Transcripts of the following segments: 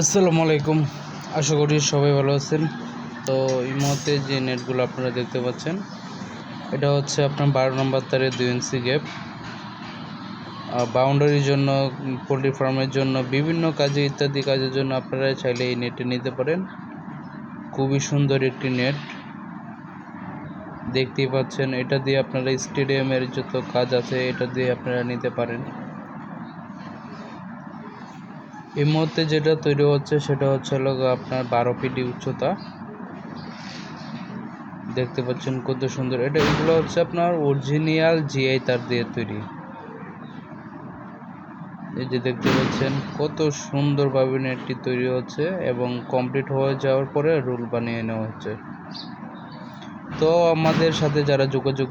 আসসালামু আলাইকুম। আশা করি সবাই ভালো আছেন। তো এই মুহূর্তে যে নেটগুলো আপনারা দেখতে পাচ্ছেন, এটা হচ্ছে আপনার বারো নম্বর তারে দুই ইঞ্চি গ্যাপ। বাউন্ডারির জন্য, পোলট্রি ফার্মের জন্য, বিভিন্ন কাজে ইত্যাদি কাজের জন্য আপনারা চাইলে এই নেটটি নিতে পারেন। খুবই সুন্দর একটি নেট। দেখতেই পাচ্ছেন, এটা দিয়ে আপনারা স্টেডিয়ামের যত কাজ আছে, এটা দিয়ে আপনারা নিতে পারেন। এই মুহূর্তে যেটা তৈরি হচ্ছে সেটা হচ্ছে হলো আপনার বারো ফিটি উচ্চতা। দেখতে পাচ্ছেন কত সুন্দর। এটা এগুলো হচ্ছে আপনার অরিজিনাল জিআই তার দিয়ে তৈরি। এই যে দেখতে পাচ্ছেন কত সুন্দরভাবে নেটটি তৈরি হচ্ছে এবং কমপ্লিট হয়ে যাওয়ার পরে রুল বানিয়ে নেওয়া হচ্ছে। তো আমাদের সাথে যারা যোগাযোগ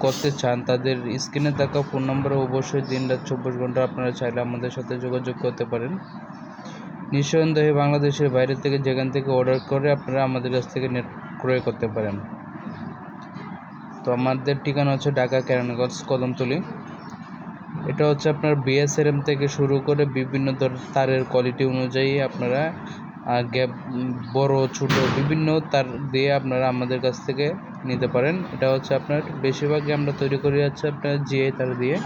করতে চান, তাদের স্ক্রিনে থাকা ফোন নম্বরে অবশ্যই দিন রাত চব্বিশ ঘণ্টা আপনারা চাইলে আমাদের সাথে যোগাযোগ করতে পারেন। নিঃসন্দেহে বাংলাদেশের বাইরে থেকে যেখান থেকে অর্ডার করে আপনারা আমাদের কাছ থেকে নেট ক্রয় করতে পারেন। তো আমাদের ঠিকানা হচ্ছে ঢাকা কেরানীগঞ্জ, কদমতলি। এটা হচ্ছে আপনার বিএসএরএম থেকে শুরু করে বিভিন্ন ধরনের তারের কোয়ালিটি অনুযায়ী আপনারা গ্যাপ বড়, ছোট বিভিন্ন তার দিয়ে আপনারা আমাদের কাছ থেকে নিতে পারেন। এটা হচ্ছে আপনার, বেশিরভাগই আমরা তৈরি করি হচ্ছে আপনার জিআই তার দিয়ে।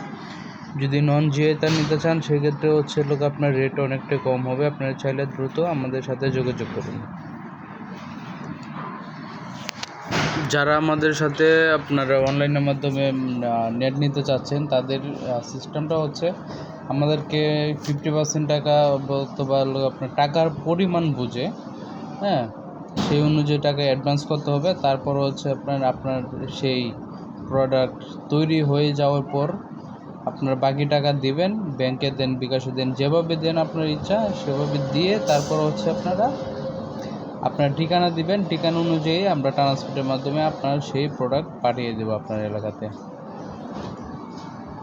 যদি নন জিআই তার নিতে চান, সেক্ষেত্রে হচ্ছে লোক আপনার রেট অনেকটা কম হবে। আপনারা চাইলে দ্রুত আমাদের সাথে যোগাযোগ করুন। যারা আমাদের সাথে আপনারা অনলাইনের মাধ্যমে নেট নিতে চাচ্ছেন, তাদের সিস্টেমটা হচ্ছে আমাদেরকে ফিফটি পার্সেন্ট টাকা অথবা আপনার টাকার পরিমাণ বুঝে হ্যাঁ? সেই অনুযায়ী টাকা অ্যাডভান্স করতে হবে। তারপর হচ্ছে আপনার আপনার সেই প্রোডাক্ট তৈরি হয়ে যাওয়ার পর আপনার বাকি টাকা দিবেন ব্যাংকে দেন, বিকাশে দেন, যেভাবে দেন আপনার ইচ্ছা, সেভাবে দিয়ে তারপর হচ্ছে আপনারা, আপনার ঠিকানা দিবেন। ঠিকানা অনুযায়ী আমরা ট্রান্সপোর্টের মাধ্যমে আপনার সেই প্রোডাক্ট পাঠিয়ে দেবো আপনার এলাকাতে।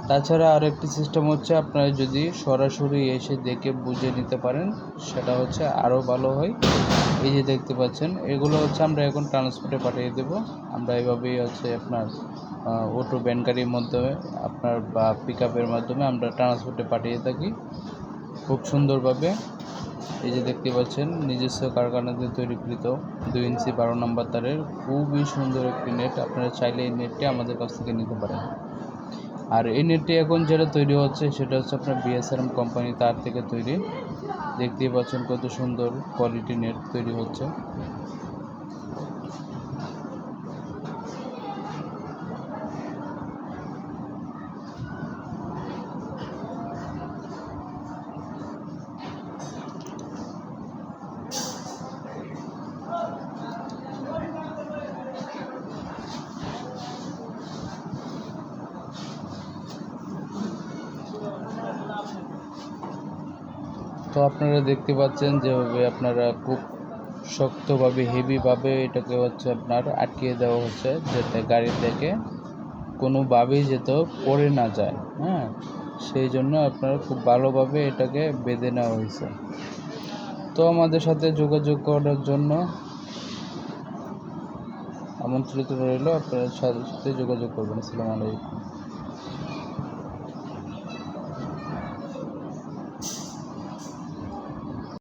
তাছাড়া আর একটি সিস্টেম হচ্ছে আপনারা যদি সরাসরি এসে দেখে বুঝে নিতে পারেন, সেটা হচ্ছে আরও ভালো হয়। এই যে দেখতে পাচ্ছেন, এগুলো হচ্ছে আমরা এখন ট্রান্সপোর্টে পাঠিয়ে দেবো। আমরা এভাবেই হচ্ছে আপনার অটো গাড়ির মাধ্যমে, আপনার বা পিক মাধ্যমে আমরা ট্রান্সপোর্টে পাঠিয়ে থাকি। খুব সুন্দরভাবে। এই যে দেখতে পাচ্ছেন, নিজস্ব কারখানাতে তৈরিকৃত দুই ইঞ্চি বারো নম্বর তারের। খুবই সুন্দর একটি নেট আপনারা চাইলে এই নেটটি আমাদের কাছ থেকে নিতে পারেন। আর এই নেটটি এখন যেটা তৈরি হচ্ছে, সেটা হচ্ছে আপনার বিএসআরএম কোম্পানি তার থেকে তৈরি। দেখতেই পাচ্ছেন কত সুন্দর কোয়ালিটি নেট তৈরি হচ্ছে। তো আপনারা দেখতে পাচ্ছেন যেভাবে আপনারা খুব শক্তভাবে হেভিভাবে এটাকে হচ্ছে আপনার আটকিয়ে দেওয়া হচ্ছে, যাতে গাড়ি থেকে কোনোভাবেই যেতে পড়ে না যায় হ্যাঁ? সেই জন্য আপনারা খুব ভালোভাবে এটাকে বেঁধে নেওয়া হয়েছে। তো আমাদের সাথে যোগাযোগ করার জন্য আমন্ত্রিত রইল, আপনার সাথে যোগাযোগ করবেন। আসসালামু আলাইকুম।